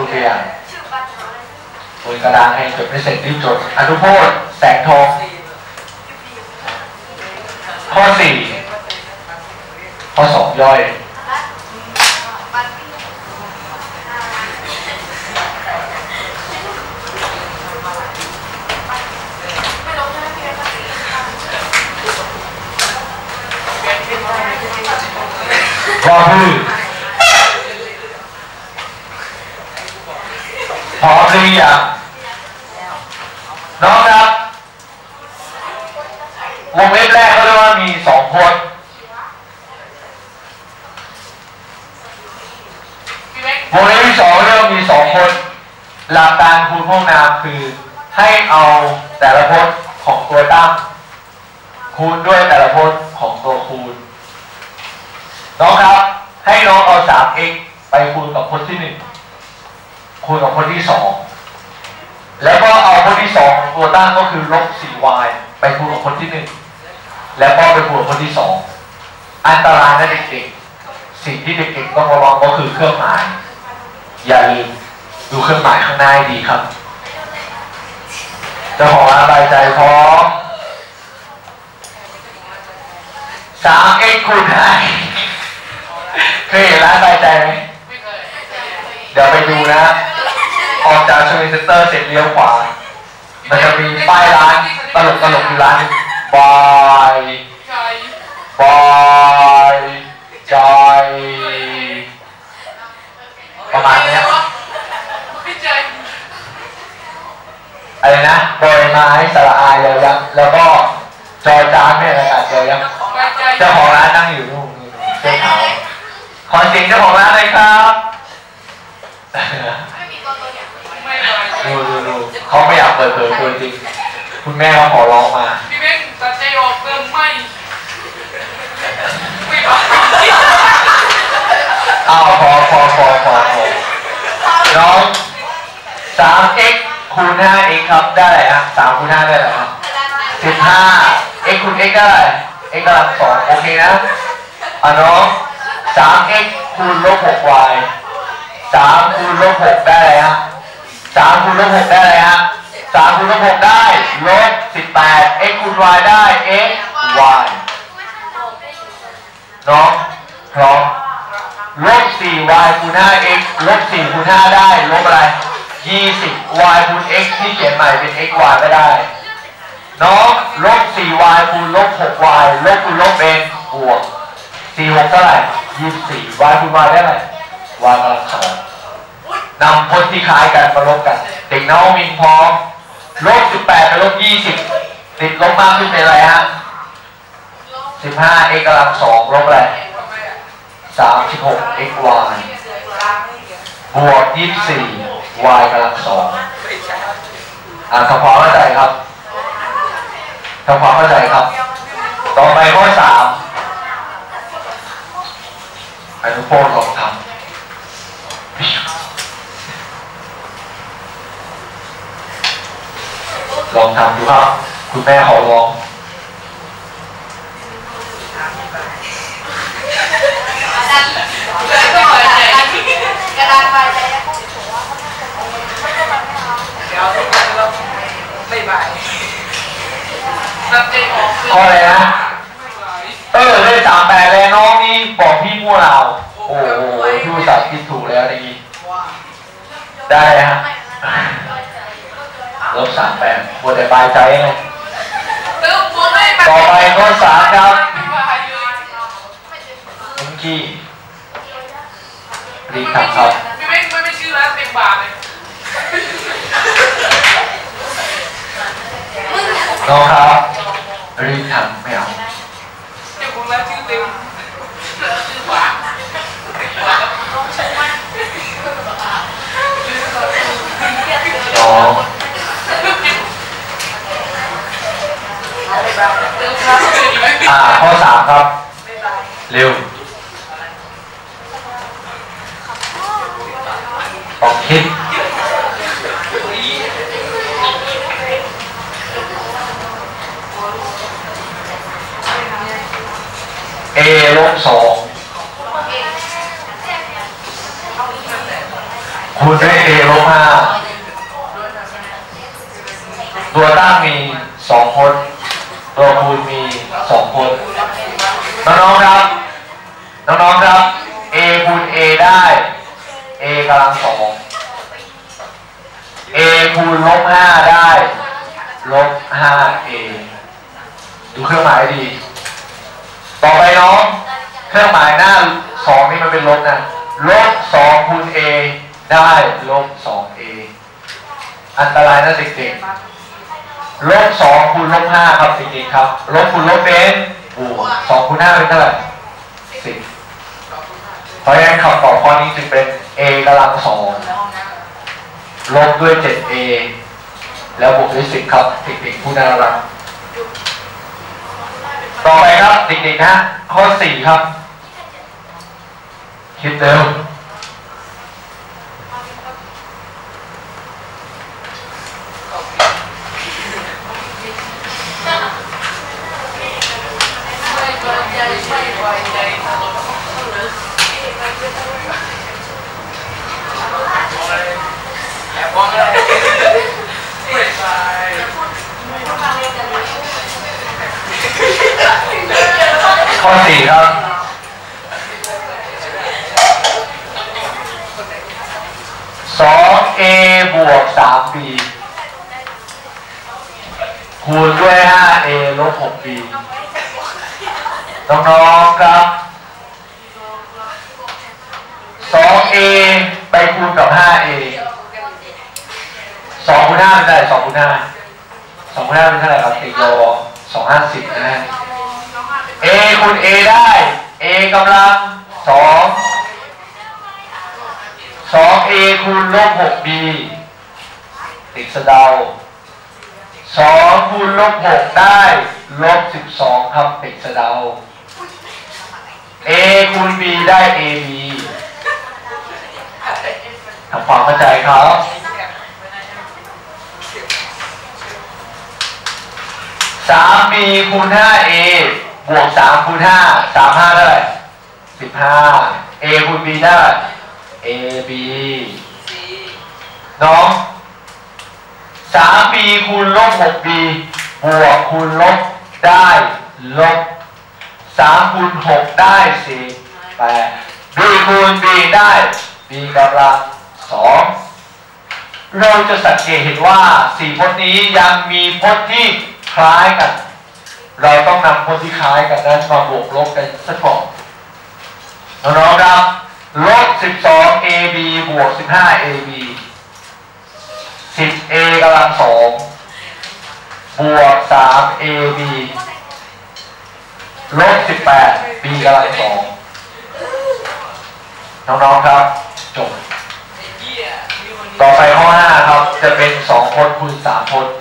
ดูตัวอย่างบนกระดานให้จดไม่เสร็จรีบจดอนุโพธแสงทองข้อสี่ข้อสองย่อยก็คือพ ร้อมหรือยังน้องครับวงเล็บแรกเขาเรียกว่ามีสองคนวงเล็บที่สองเรียกว่ามีสองคน หลักการคูณพวกนามคือให้เอาแต่ละพจน์ของตัวตั้งคูณด้วยแต่ละพจน์ของตัวคูณน้องครับ ให้น้องเอา 3x ไปคูณกับพจน์ที่ 1 คูณกับพจน์ที่ 2 แล้วก็เอาพจน์ที่2ของตัวตั้งก็คือลบ 4y ไปคูณกับพจน์ที่1แล้วก็ไปคูณกับพจน์ที่2อันตรายนะเด็กๆสิ่งที่เด็กๆต้องระวังก็คือเครื่องหมาย อย่าลืมดูเครื่องหมายข้างหน้าให้ดีครับเจ้าของร้านใบใจพร้อม 3x คูณ5เคยเห็นร้านใบใจไหมเดี๋ยวไปดูนะ จากชวินเซ็นเตอร์เสร็จเลี้ยวขวา มันจะมีป้ายร้านตลกตลกๆอยู่ร้านหนึงบายบายใจประมาณเนี้ยอะไรนะบอยไม้สระอายยอยักษ์แล้วก็จอยจานเนี่ยอากาศยอยักษ์เจ้าของร้านนั่งอยู่นู่นเสื้อขาวขอเสียงเจ้าของร้านเลยครับ ดูดูดูเขาไม่อยากเปิดเผยตัวจริง คุณแม่เขาขอร้องมาพี่เบ้งตัดใจออกเติมไม่ไม่บอกอ้าวพอพอพอพอพอน้องสาม x คูณห้า x ครับได้อะไรฮะสามคูณห้าได้อะไรฮะสิบห้า x คูณ x ได้อะไร x กำลังสองโอเคนะอะน้องสาม x คูณลบหก y สามคูณลบหกได้อะไรฮะสามคูณลบหกได้อะไรฮะสามคูณลบหกได้ลบสิบแปด x คูณ y ได้ x y น้องพร้อมลบ 4y คูณ 5x ลบ4คูณ5ได้ลบอะไร20 y คูณ x ที่เขียนใหม่เป็น x y ไม่ได้เน้องลบ 4y คูณลบ 6y ลบคูณลบเป็นบวก4 6เท่าไหร่24 y คูณ y ได้ไหม y กำลังสอง นำพจน์ที่คล้ายกันมาลบกัน เด็กน้องมินพร้อมลบ18ไปลบ20ติดลบมากขึ้นเป็นอะไรฮะ15 x กำลังสองลบอะไร36 x y บวก24 y กำลังสองอ่าทำความเข้าใจครับทำความเข้าใจครับ ต่อไปข้อสามอนุโปรลองทำล องทำดูครับ คุณแม่ขอร้องกระดานใบใจเดี๋ยวเราไม่บายตัดใจออกข้ออะไรนะไม่บายเออเลยสามแปดเลยน้องนี่บอกพี่มั่วเราวโอ้โหพี่อุตส่าห์คิดถูกแล้วนี่ได้ฮะ ลบสามแปดปวดแต่ปลายใจไงเติมผมไม่บายต่อไปข้อสามครับไม่บายเลยมุงกี้รีบทำครับพี่เบ้งไม่ไม่ชื่อร้านเต็มบาทเลยน้องครับรีบทำไม่เอาเจ้าของร้านชื่อเต็มชื่อบาท น้อง เติมร้านอื่นอีกไหม อ่าข้อสามครับ เร็ว ต้องคิด a ลบสองคูณด้วย a ลบห้าตัวตั้งมีสองคนตัวคูณมีสองคน น้องๆครับ น้องๆครับ a คูณ a ได้ a กำลังสอง a คูณลบห้าได้ลบห้า a ดูเครื่องหมายดี ต่อไปน้อง เครื่องหมายหน้าสองนี่มันเป็นลบนะ ลบสองคูณ a ได้ลบสอง a อันตรายนะเด็กๆลบสองคูณลบห้าครับเด็กๆครับ ลบคูณลบเป็นบวกสองคูณห้าเป็นเท่าไหร่สิบเพราะฉะนั้นคำตอบข้อนี้จึงเป็น a กำลังสองลบด้วย 7a แล้วบวกด้วย10ครับเด็กๆผู้น่ารัก ต่อไปครับเด็กๆนะข้อ 4 ครับ คิดเร็ว ไม่ไว้ใจไม่ไว้ใจตลอดแอบมองเลยไม่ไป ข้อ4ครับ 2a บวก 3b คูณด้วย 5a ลบ 6b น้องๆครับ 2a ไปคูณกับ 5a 2คูณ5เป็นเท่าไหร่2คูณ5 2คูณ5เป็นเท่าไหร่ครับติโล250นะฮะ a คูณ a ได้ a กำลัง2 2a คูณลบ 6b ติดสะเดา2คูณลบ6ได้ลบ12ครับติดสะเดา a คูณ b ได้ ab ทำความเข้าใจครับ 3b คูณ 5a บวก3คูณ5 3 5เท่าไหร่15 a คูณ b ได้ ab น้อง 3b คูณลบ 6b บวกคูณลบได้ลบ3คูณ6ได้4 8 b คูณ b ได้ b กำลัง2เราจะสังเกตเห็นว่าสี่พจน์นี้ยังมีพจน์ที่คล้ายกัน เราต้องนำพจน์ที่คล้ายกันนั้นมาบวกลบกันสักก่อนน้องๆครับลบ 12 ab บวก 15 ab 10a กำลังสองบวก 3 ab ลบ 18 b กำลังสองน้องๆครับ จบ ต่อไปข้อ 5 ครับ จะเป็น2พจน์คูณ3พจน์